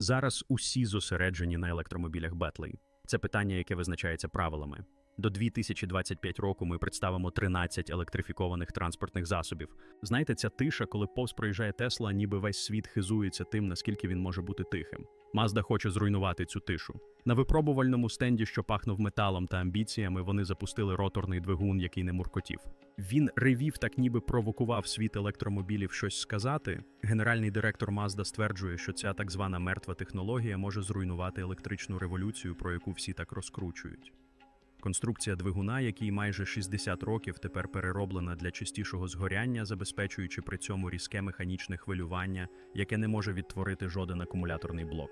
Зараз усі зосереджені на електромобілях Бетлей. Це питання, яке визначається правилами. До 2025 року ми представимо 13 електрифікованих транспортних засобів. Знаєте, ця тиша, коли повз проїжджає Тесла, ніби весь світ хизується тим, наскільки він може бути тихим. Мазда хоче зруйнувати цю тишу. На випробувальному стенді, що пахнув металом та амбіціями, вони запустили роторний двигун, який не муркотів. Він ревів, так ніби провокував світ електромобілів щось сказати. Генеральний директор Мазда стверджує, що ця так звана мертва технологія може зруйнувати електричну революцію, про яку всі так розкручують. Конструкція двигуна, який майже 60 років тепер перероблена для частішого згоряння, забезпечуючи при цьому різке механічне хвилювання, яке не може відтворити жоден акумуляторний блок.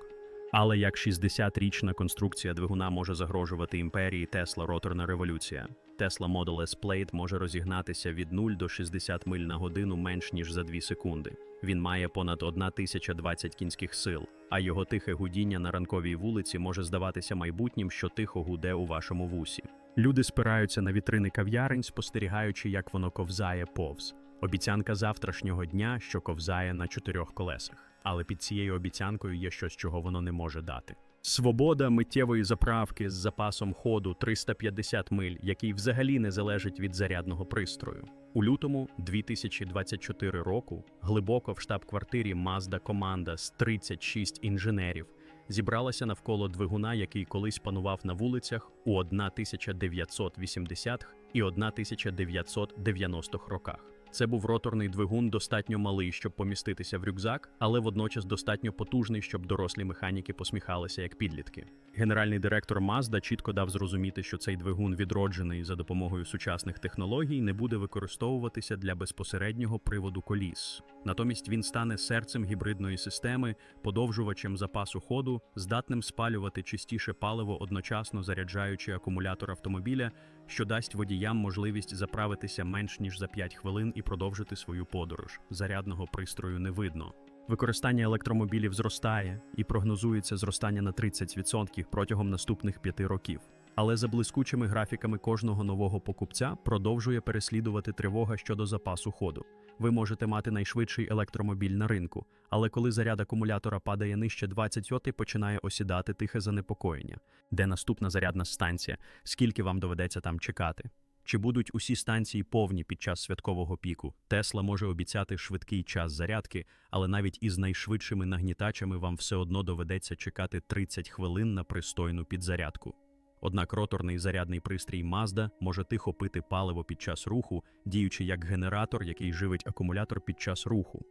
Але як 60-річна конструкція двигуна може загрожувати імперії Tesla роторна революція. Tesla Model S Plate може розігнатися від 0 до 60 миль на годину менш ніж за 2 секунди. Він має понад 1020 кінських сил, а його тихе гудіння на ранковій вулиці може здаватися майбутнім, що тихо гуде у вашому вусі. Люди спираються на вітрини кав'ярень, спостерігаючи, як воно ковзає повз. Обіцянка завтрашнього дня, що ковзає на чотирьох колесах. Але під цією обіцянкою є щось, чого воно не може дати. Свобода миттєвої заправки з запасом ходу 350 миль, який взагалі не залежить від зарядного пристрою. У лютому 2024 року глибоко в штаб-квартирі Mazda команда з 36 інженерів зібралася навколо двигуна, який колись панував на вулицях у 1980-х і 1990-х роках. Це був роторний двигун, достатньо малий, щоб поміститися в рюкзак, але водночас достатньо потужний, щоб дорослі механіки посміхалися як підлітки. Генеральний директор Mazda чітко дав зрозуміти, що цей двигун, відроджений за допомогою сучасних технологій, не буде використовуватися для безпосереднього приводу коліс. Натомість він стане серцем гібридної системи, подовжувачем запасу ходу, здатним спалювати чистіше паливо, одночасно заряджаючи акумулятор автомобіля, що дасть водіям можливість заправитися менш ніж за 5 хвилин і продовжити свою подорож. Зарядного пристрою не видно. Використання електромобілів зростає і прогнозується зростання на 30% протягом наступних п'яти років. Але за блискучими графіками кожного нового покупця продовжує переслідувати тривога щодо запасу ходу. Ви можете мати найшвидший електромобіль на ринку, але коли заряд акумулятора падає нижче 20 Вт, починає осідати тихе занепокоєння. Де наступна зарядна станція? Скільки вам доведеться там чекати? Чи будуть усі станції повні під час святкового піку? Тесла може обіцяти швидкий час зарядки, але навіть із найшвидшими нагнітачами вам все одно доведеться чекати 30 хвилин на пристойну підзарядку. Однак роторний зарядний пристрій Mazda може тихо пити паливо під час руху, діючи як генератор, який живить акумулятор під час руху.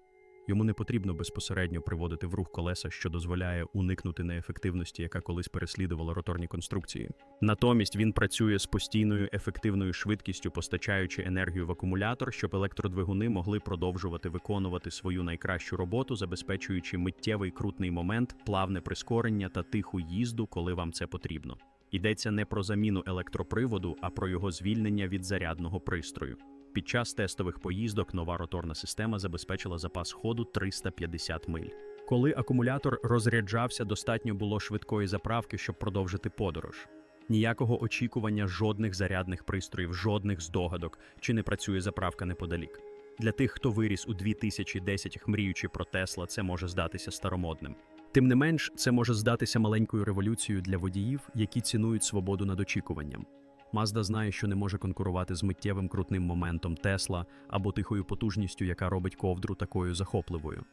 Йому не потрібно безпосередньо приводити в рух колеса, що дозволяє уникнути неефективності, яка колись переслідувала роторні конструкції. Натомість він працює з постійною ефективною швидкістю, постачаючи енергію в акумулятор, щоб електродвигуни могли продовжувати виконувати свою найкращу роботу, забезпечуючи миттєвий крутний момент, плавне прискорення та тиху їзду, коли вам це потрібно. Йдеться не про заміну електроприводу, а про його звільнення від зарядного пристрою. Під час тестових поїздок нова роторна система забезпечила запас ходу 350 миль. Коли акумулятор розряджався, достатньо було швидкої заправки, щоб продовжити подорож. Ніякого очікування жодних зарядних пристроїв, жодних здогадок, чи не працює заправка неподалік. Для тих, хто виріс у 2010-х, мріючи про Тесла, це може здатися старомодним. Тим не менш, це може здатися маленькою революцією для водіїв, які цінують свободу над очікуванням. Mazda знає, що не може конкурувати з миттєвим крутним моментом Тесла або тихою потужністю, яка робить ковдру такою захопливою.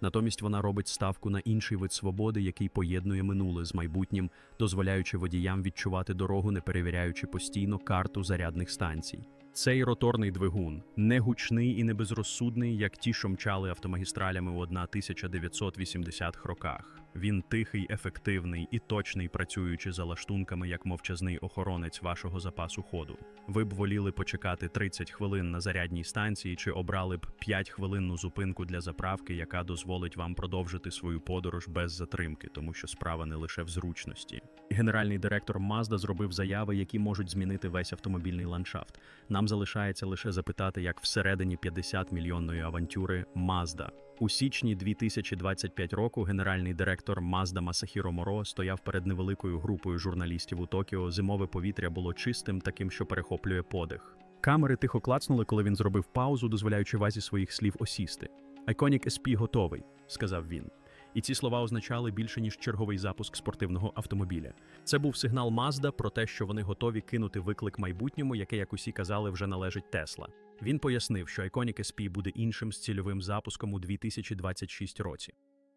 Натомість вона робить ставку на інший вид свободи, який поєднує минуле з майбутнім, дозволяючи водіям відчувати дорогу, не перевіряючи постійно карту зарядних станцій. Цей роторний двигун не гучний і не безрозсудний, як ті, що мчали автомагістралями у 1980-х роках. Він тихий, ефективний і точний, працюючи за лаштунками як мовчазний охоронець вашого запасу ходу. Ви б воліли почекати 30 хвилин на зарядній станції чи обрали б 5-хвилинну зупинку для заправки, яка дозволить вам продовжити свою подорож без затримки, тому що справа не лише в зручності. Генеральний директор Mazda зробив заяви, які можуть змінити весь автомобільний ландшафт. Нам залишається лише запитати, як всередині 50 мільйонної авантюри Mazda. У січні 2025 року генеральний директор Mazda Масахіро Моро стояв перед невеликою групою журналістів у Токіо. Зимове повітря було чистим, таким, що перехоплює подих. Камери тихо клацнули, коли він зробив паузу, дозволяючи вазі своїх слів осісти. Iconic SP готовий, сказав він. І ці слова означали більше ніж черговий запуск спортивного автомобіля. Це був сигнал Mazda про те, що вони готові кинути виклик майбутньому, яке, як усі казали, вже належить Тесла. Він пояснив, що Iconic SP буде іншим з цільовим запуском у 2026 році.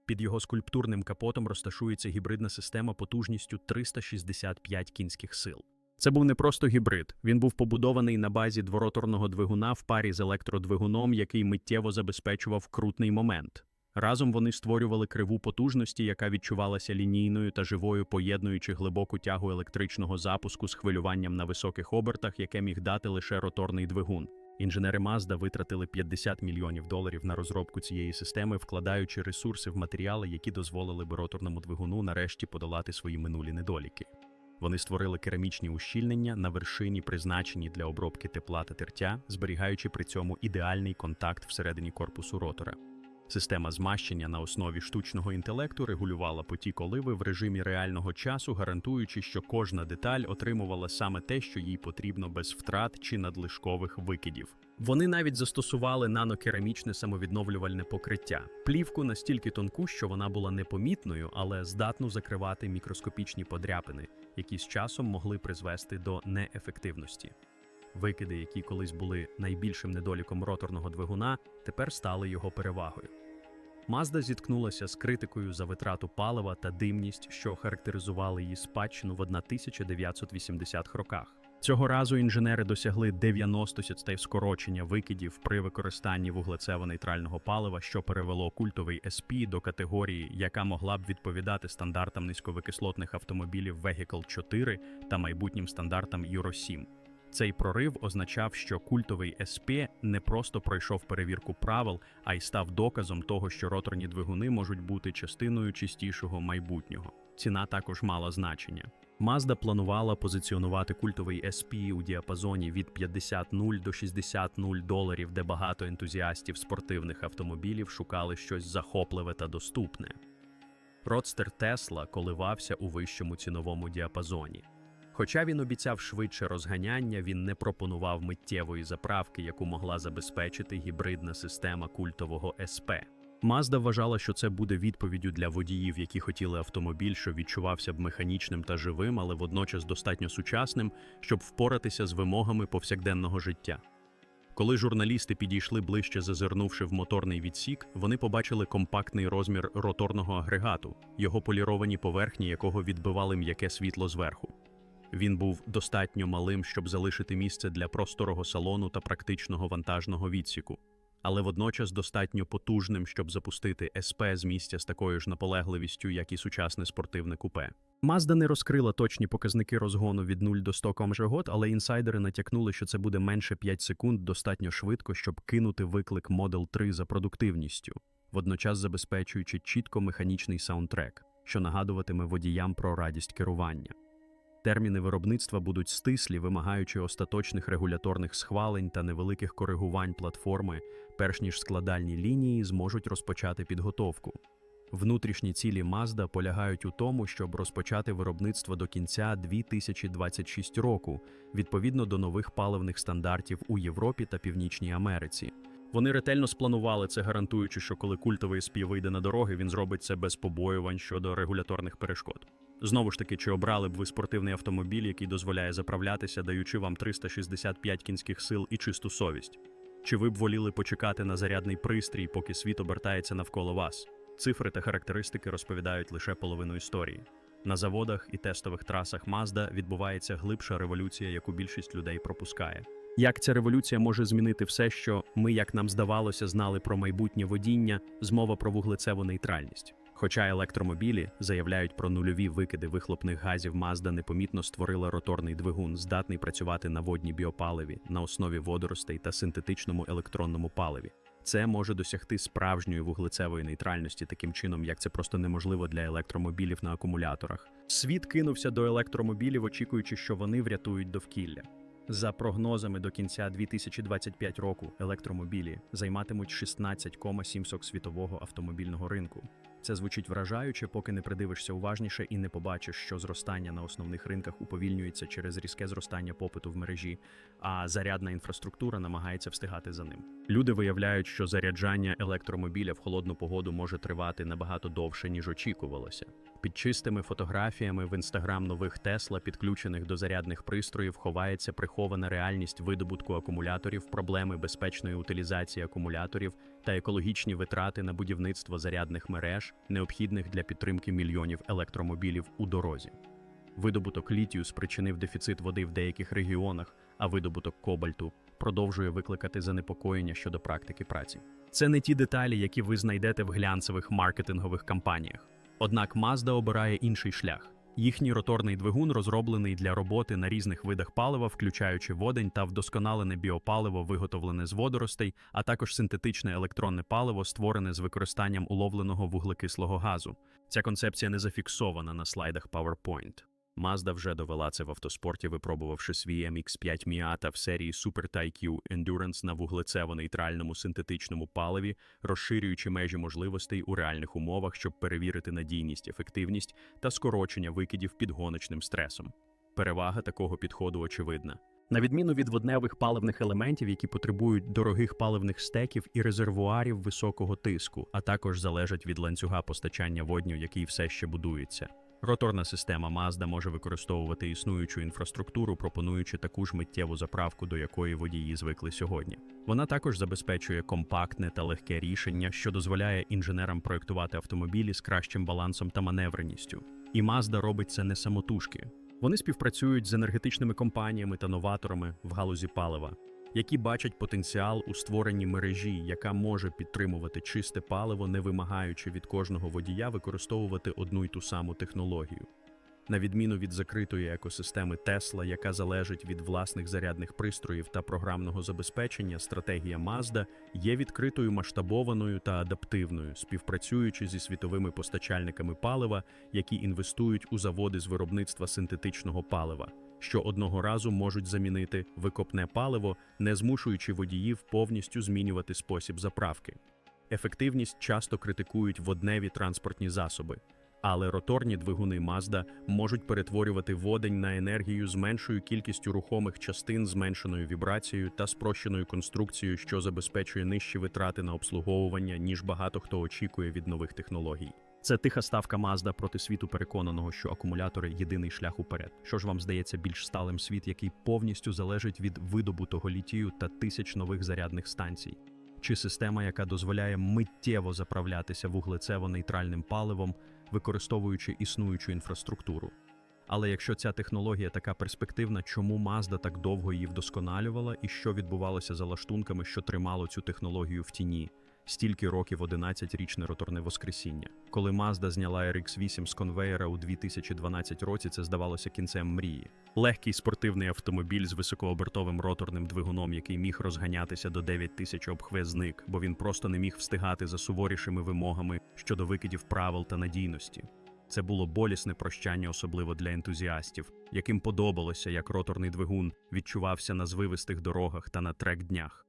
Під його скульптурним капотом розташується гібридна система потужністю 365 кінських сил. Це був не просто гібрид, він був побудований на базі двороторного двигуна в парі з електродвигуном, який миттєво забезпечував крутний момент. Разом вони створювали криву потужності, яка відчувалася лінійною та живою, поєднуючи глибоку тягу електричного запуску з хвилюванням на високих обертах, яке міг дати лише роторний двигун. Інженери Mazda витратили 50 мільйонів доларів на розробку цієї системи, вкладаючи ресурси в матеріали, які дозволили би роторному двигуну нарешті подолати свої минулі недоліки. Вони створили керамічні ущільнення на вершині, призначені для обробки тепла та тертя, зберігаючи при цьому ідеальний контакт всередині корпусу ротора. Система змащення на основі штучного інтелекту регулювала потік оливи в режимі реального часу, гарантуючи, що кожна деталь отримувала саме те, що їй потрібно без втрат чи надлишкових викидів. Вони навіть застосували нанокерамічне самовідновлювальне покриття, плівку настільки тонку, що вона була непомітною, але здатну закривати мікроскопічні подряпини, які з часом могли призвести до неефективності. Викиди, які колись були найбільшим недоліком роторного двигуна, тепер стали його перевагою. Mazda зіткнулася з критикою за витрату палива та димність, що характеризували її спадщину в 1980-х роках. Цього разу інженери досягли 90 скорочення викидів при використанні вуглецево-нейтрального палива, що перевело культовий SP до категорії, яка могла б відповідати стандартам низьковикислотних автомобілів Vehicle 4 та майбутнім стандартам Euro 7. Цей прорив означав, що культовий СП не просто пройшов перевірку правил, а й став доказом того, що роторні двигуни можуть бути частиною чистішого майбутнього. Ціна також мала значення. Mazda планувала позиціонувати культовий SP у діапазоні від 50-0 до 60-0 доларів, де багато ентузіастів спортивних автомобілів шукали щось захопливе та доступне. Родстер Тесла коливався у вищому ціновому діапазоні. Хоча він обіцяв швидше розганяння, він не пропонував миттєвої заправки, яку могла забезпечити гібридна система культового СП. Mazda вважала, що це буде відповіддю для водіїв, які хотіли автомобіль, що відчувався б механічним та живим, але водночас достатньо сучасним, щоб впоратися з вимогами повсякденного життя. Коли журналісти підійшли ближче, зазирнувши в моторний відсік, вони побачили компактний розмір роторного агрегату, його поліровані поверхні, якого відбивали м'яке світло зверху. Він був достатньо малим, щоб залишити місце для просторого салону та практичного вантажного відсіку, але водночас достатньо потужним, щоб запустити СП з місця з такою ж наполегливістю, як і сучасне спортивне купе. Mazda не розкрила точні показники розгону від 0 до 100 км/год, але інсайдери натякнули, що це буде менше 5 секунд достатньо швидко, щоб кинути виклик Model 3 за продуктивністю, водночас забезпечуючи чітко механічний саундтрек, що нагадуватиме водіям про радість керування. Терміни виробництва будуть стислі, вимагаючи остаточних регуляторних схвалень та невеликих коригувань платформи, перш ніж складальні лінії зможуть розпочати підготовку. Внутрішні цілі Mazda полягають у тому, щоб розпочати виробництво до кінця 2026 року, відповідно до нових паливних стандартів у Європі та Північній Америці. Вони ретельно спланували це, гарантуючи, що коли культовий СПІ вийде на дороги, він зробить це без побоювань щодо регуляторних перешкод. Знову ж таки, чи обрали б ви спортивний автомобіль, який дозволяє заправлятися, даючи вам 365 кінських сил і чисту совість? Чи ви б воліли почекати на зарядний пристрій, поки світ обертається навколо вас? Цифри та характеристики розповідають лише половину історії. На заводах і тестових трасах Mazda відбувається глибша революція, яку більшість людей пропускає. Як ця революція може змінити все, що ми, як нам здавалося, знали про майбутнє водіння, змова про вуглецеву нейтральність? Хоча електромобілі заявляють про нульові викиди вихлопних газів, Mazda непомітно створила роторний двигун, здатний працювати на водній біопаливі на основі водоростей та синтетичному електронному паливі. Це може досягти справжньої вуглецевої нейтральності таким чином, як це просто неможливо для електромобілів на акумуляторах. Світ кинувся до електромобілів, очікуючи, що вони врятують довкілля. За прогнозами до кінця 2025 року електромобілі займатимуть 16,7 світового автомобільного ринку. Це звучить вражаюче, поки не придивишся уважніше і не побачиш, що зростання на основних ринках уповільнюється через різке зростання попиту в мережі, а зарядна інфраструктура намагається встигати за ним. Люди виявляють, що заряджання електромобіля в холодну погоду може тривати набагато довше, ніж очікувалося. Під чистими фотографіями в інстаграм нових Тесла, підключених до зарядних пристроїв, ховається прихована реальність видобутку акумуляторів, проблеми безпечної утилізації акумуляторів та екологічні витрати на будівництво зарядних мереж, необхідних для підтримки мільйонів електромобілів у дорозі. Видобуток літію спричинив дефіцит води в деяких регіонах, а видобуток кобальту продовжує викликати занепокоєння щодо практики праці. Це не ті деталі, які ви знайдете в глянцевих маркетингових кампаніях. Однак Mazda обирає інший шлях. Їхній роторний двигун розроблений для роботи на різних видах палива, включаючи водень та вдосконалене біопаливо, виготовлене з водоростей, а також синтетичне електронне паливо, створене з використанням уловленого вуглекислого газу. Ця концепція не зафіксована на слайдах PowerPoint. Mazda вже довела це в автоспорті, випробувавши свій MX-5 Miata в серії Super TIQ Endurance на вуглецево-нейтральному синтетичному паливі, розширюючи межі можливостей у реальних умовах, щоб перевірити надійність, ефективність та скорочення викидів під гоночним стресом. Перевага такого підходу очевидна. На відміну від водневих паливних елементів, які потребують дорогих паливних стеків і резервуарів високого тиску, а також залежать від ланцюга постачання водню, який все ще будується. Роторна система Mazda може використовувати існуючу інфраструктуру, пропонуючи таку ж миттєву заправку, до якої водії звикли сьогодні. Вона також забезпечує компактне та легке рішення, що дозволяє інженерам проєктувати автомобілі з кращим балансом та маневреністю. І Mazda робить це не самотужки. Вони співпрацюють з енергетичними компаніями та новаторами в галузі палива, які бачать потенціал у створенні мережі, яка може підтримувати чисте паливо, не вимагаючи від кожного водія використовувати одну й ту саму технологію. На відміну від закритої екосистеми Tesla, яка залежить від власних зарядних пристроїв та програмного забезпечення, стратегія Mazda є відкритою, масштабованою та адаптивною, співпрацюючи зі світовими постачальниками палива, які інвестують у заводи з виробництва синтетичного палива, що одного разу можуть замінити викопне паливо, не змушуючи водіїв повністю змінювати спосіб заправки. Ефективність часто критикують водневі транспортні засоби. Але роторні двигуни Mazda можуть перетворювати водень на енергію з меншою кількістю рухомих частин, зменшеною вібрацією та спрощеною конструкцією, що забезпечує нижчі витрати на обслуговування, ніж багато хто очікує від нових технологій. Це тиха ставка Mazda проти світу переконаного, що акумулятори єдиний шлях уперед. Що ж вам здається більш сталим світ, який повністю залежить від видобутого літію та тисяч нових зарядних станцій? Чи система, яка дозволяє миттєво заправлятися вуглецево-нейтральним паливом, використовуючи існуючу інфраструктуру. Але якщо ця технологія така перспективна, чому Mazda так довго її вдосконалювала і що відбувалося за лаштунками, що тримало цю технологію в тіні? Стільки років 11-річне роторне воскресіння. Коли Mazda зняла RX-8 з конвеєра у 2012 році, це здавалося кінцем мрії. Легкий спортивний автомобіль з високообертовим роторним двигуном, який міг розганятися до 9 тисяч обхве зник, бо він просто не міг встигати за суворішими вимогами щодо викидів правил та надійності. Це було болісне прощання, особливо для ентузіастів, яким подобалося, як роторний двигун відчувався на звивистих дорогах та на трек-днях.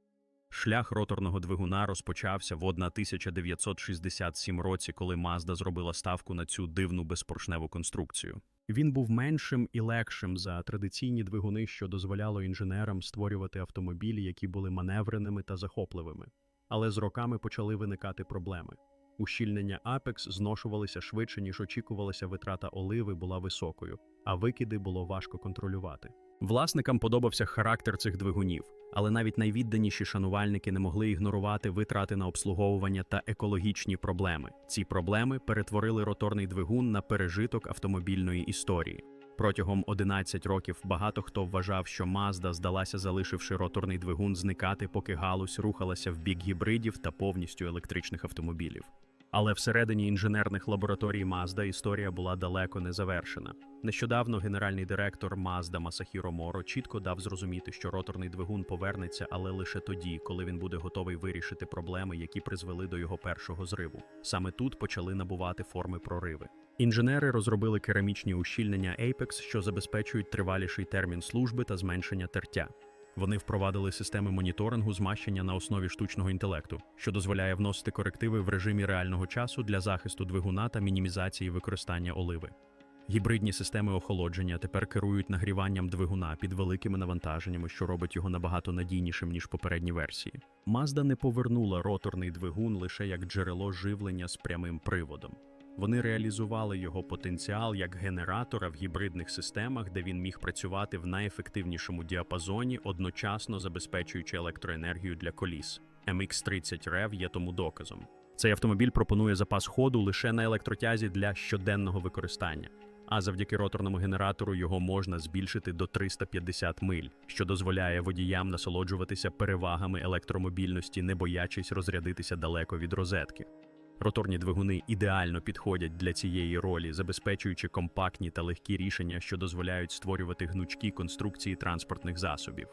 Шлях роторного двигуна розпочався в 1967 році, коли Mazda зробила ставку на цю дивну безпоршневу конструкцію. Він був меншим і легшим за традиційні двигуни, що дозволяло інженерам створювати автомобілі, які були маневреними та захопливими. Але з роками почали виникати проблеми. Ущільнення Apex зношувалися швидше, ніж очікувалося, витрата оливи була високою, а викиди було важко контролювати. Власникам подобався характер цих двигунів, але навіть найвідданіші шанувальники не могли ігнорувати витрати на обслуговування та екологічні проблеми. Ці проблеми перетворили роторний двигун на пережиток автомобільної історії. Протягом 11 років багато хто вважав, що Mazda здалася, залишивши роторний двигун зникати, поки галузь рухалася в бік гібридів та повністю електричних автомобілів. Але всередині інженерних лабораторій Mazda історія була далеко не завершена. Нещодавно генеральний директор Mazda Масахіро Моро чітко дав зрозуміти, що роторний двигун повернеться, але лише тоді, коли він буде готовий вирішити проблеми, які призвели до його першого зриву. Саме тут почали набувати форми прориви. Інженери розробили керамічні ущільнення Apex, що забезпечують триваліший термін служби та зменшення тертя. Вони впровадили системи моніторингу змащення на основі штучного інтелекту, що дозволяє вносити корективи в режимі реального часу для захисту двигуна та мінімізації використання оливи. Гібридні системи охолодження тепер керують нагріванням двигуна під великими навантаженнями, що робить його набагато надійнішим ніж попередні версії. Mazda не повернула роторний двигун лише як джерело живлення з прямим приводом. Вони реалізували його потенціал як генератора в гібридних системах, де він міг працювати в найефективнішому діапазоні, одночасно забезпечуючи електроенергію для коліс. MX-30 REV є тому доказом. Цей автомобіль пропонує запас ходу лише на електротязі для щоденного використання, а завдяки роторному генератору його можна збільшити до 350 миль, що дозволяє водіям насолоджуватися перевагами електромобільності, не боячись розрядитися далеко від розетки. Роторні двигуни ідеально підходять для цієї ролі, забезпечуючи компактні та легкі рішення, що дозволяють створювати гнучкі конструкції транспортних засобів.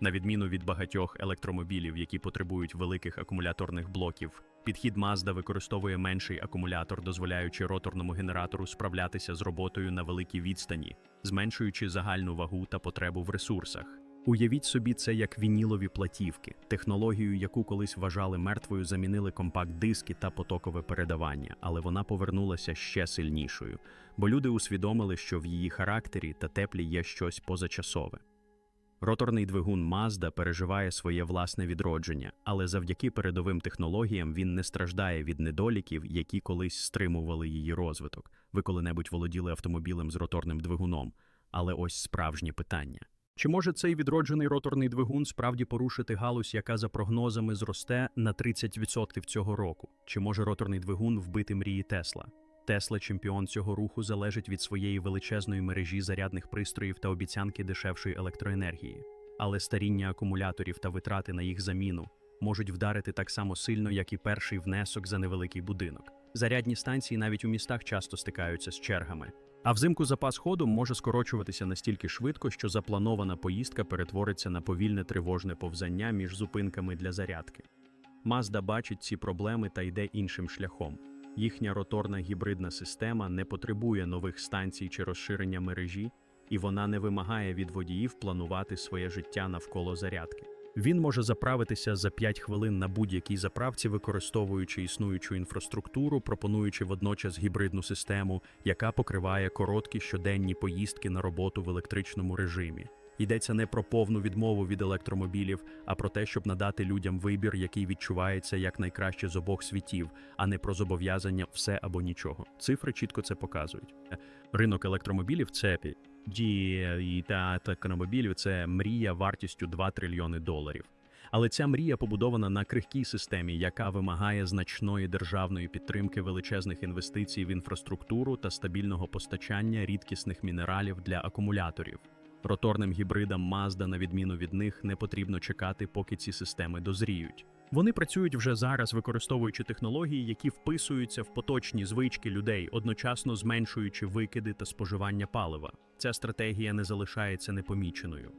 На відміну від багатьох електромобілів, які потребують великих акумуляторних блоків, підхід Mazda використовує менший акумулятор, дозволяючи роторному генератору справлятися з роботою на великій відстані, зменшуючи загальну вагу та потребу в ресурсах. Уявіть собі це як вінілові платівки. Технологію, яку колись вважали мертвою, замінили компакт-диски та потокове передавання, але вона повернулася ще сильнішою, бо люди усвідомили, що в її характері та теплі є щось позачасове. Роторний двигун Mazda переживає своє власне відродження, але завдяки передовим технологіям він не страждає від недоліків, які колись стримували її розвиток. Ви коли-небудь володіли автомобілем з роторним двигуном. Але ось справжнє питання. Чи може цей відроджений роторний двигун справді порушити галузь, яка за прогнозами зросте на 30% цього року? Чи може роторний двигун вбити мрії Тесла? Тесла, чемпіон цього руху, залежить від своєї величезної мережі зарядних пристроїв та обіцянки дешевшої електроенергії. Але старіння акумуляторів та витрати на їх заміну можуть вдарити так само сильно, як і перший внесок за невеликий будинок. Зарядні станції навіть у містах часто стикаються з чергами. А взимку запас ходу може скорочуватися настільки швидко, що запланована поїздка перетвориться на повільне тривожне повзання між зупинками для зарядки. Mazda бачить ці проблеми та йде іншим шляхом. Їхня роторна гібридна система не потребує нових станцій чи розширення мережі, і вона не вимагає від водіїв планувати своє життя навколо зарядки. Він може заправитися за 5 хвилин на будь-якій заправці, використовуючи існуючу інфраструктуру, пропонуючи водночас гібридну систему, яка покриває короткі щоденні поїздки на роботу в електричному режимі. Йдеться не про повну відмову від електромобілів, а про те, щоб надати людям вибір, який відчувається як найкраще з обох світів, а не про зобов'язання все або нічого. Цифри чітко це показують. Ринок електромобілів це і та електромобілів це мрія вартістю 2 трильйони доларів. Але ця мрія побудована на крихкій системі, яка вимагає значної державної підтримки величезних інвестицій в інфраструктуру та стабільного постачання рідкісних мінералів для акумуляторів. Роторним гібридам Mazda, на відміну від них, не потрібно чекати, поки ці системи дозріють. Вони працюють вже зараз, використовуючи технології, які вписуються в поточні звички людей, одночасно зменшуючи викиди та споживання палива. Ця стратегія не залишається непоміченою.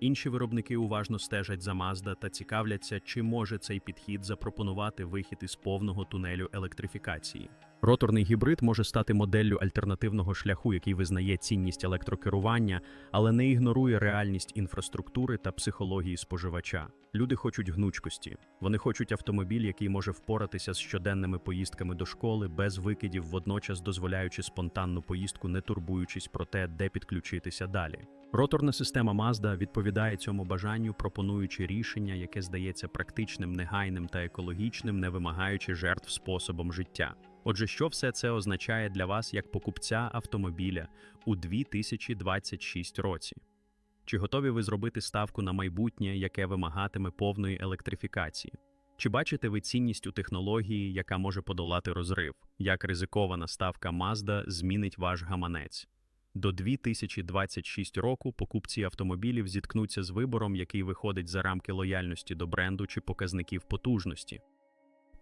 Інші виробники уважно стежать за Mazda та цікавляться, чи може цей підхід запропонувати вихід із повного тунелю електрифікації. Роторний гібрид може стати моделлю альтернативного шляху, який визнає цінність електрокерування, але не ігнорує реальність інфраструктури та психології споживача. Люди хочуть гнучкості. Вони хочуть автомобіль, який може впоратися з щоденними поїздками до школи без викидів, водночас дозволяючи спонтанну поїздку, не турбуючись про те, де підключитися далі. Роторна система Mazda відповідає цьому бажанню, пропонуючи рішення, яке здається практичним, негайним та екологічним, не вимагаючи жертв способом життя. Отже, що все це означає для вас як покупця автомобіля у 2026 році? Чи готові ви зробити ставку на майбутнє, яке вимагатиме повної електрифікації? Чи бачите ви цінність у технології, яка може подолати розрив? Як ризикована ставка Mazda змінить ваш гаманець? До 2026 року покупці автомобілів зіткнуться з вибором, який виходить за рамки лояльності до бренду чи показників потужності.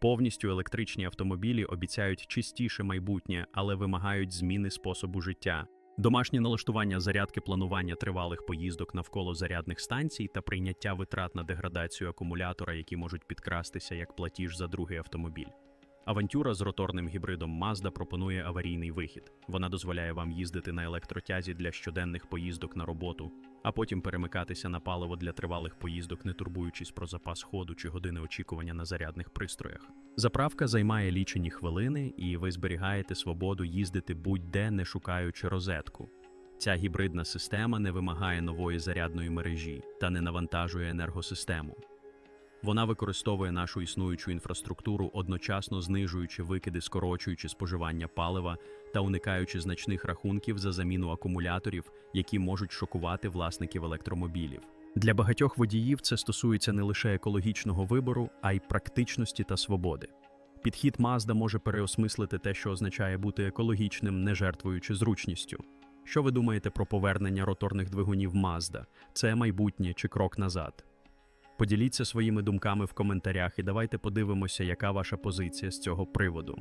Повністю електричні автомобілі обіцяють чистіше майбутнє, але вимагають зміни способу життя. Домашнє налаштування зарядки планування тривалих поїздок навколо зарядних станцій та прийняття витрат на деградацію акумулятора, які можуть підкрастися як платіж за другий автомобіль. Авантюра з роторним гібридом Mazda пропонує аварійний вихід. Вона дозволяє вам їздити на електротязі для щоденних поїздок на роботу, а потім перемикатися на паливо для тривалих поїздок, не турбуючись про запас ходу чи години очікування на зарядних пристроях. Заправка займає лічені хвилини, і ви зберігаєте свободу їздити будь-де, не шукаючи розетку. Ця гібридна система не вимагає нової зарядної мережі та не навантажує енергосистему. Вона використовує нашу існуючу інфраструктуру, одночасно знижуючи викиди, скорочуючи споживання палива та уникаючи значних рахунків за заміну акумуляторів, які можуть шокувати власників електромобілів. Для багатьох водіїв це стосується не лише екологічного вибору, а й практичності та свободи. Підхід Mazda може переосмислити те, що означає бути екологічним, не жертвуючи зручністю. Що ви думаєте про повернення роторних двигунів Mazda? Це майбутнє чи крок назад? Поділіться своїми думками в коментарях і давайте подивимося, яка ваша позиція з цього приводу.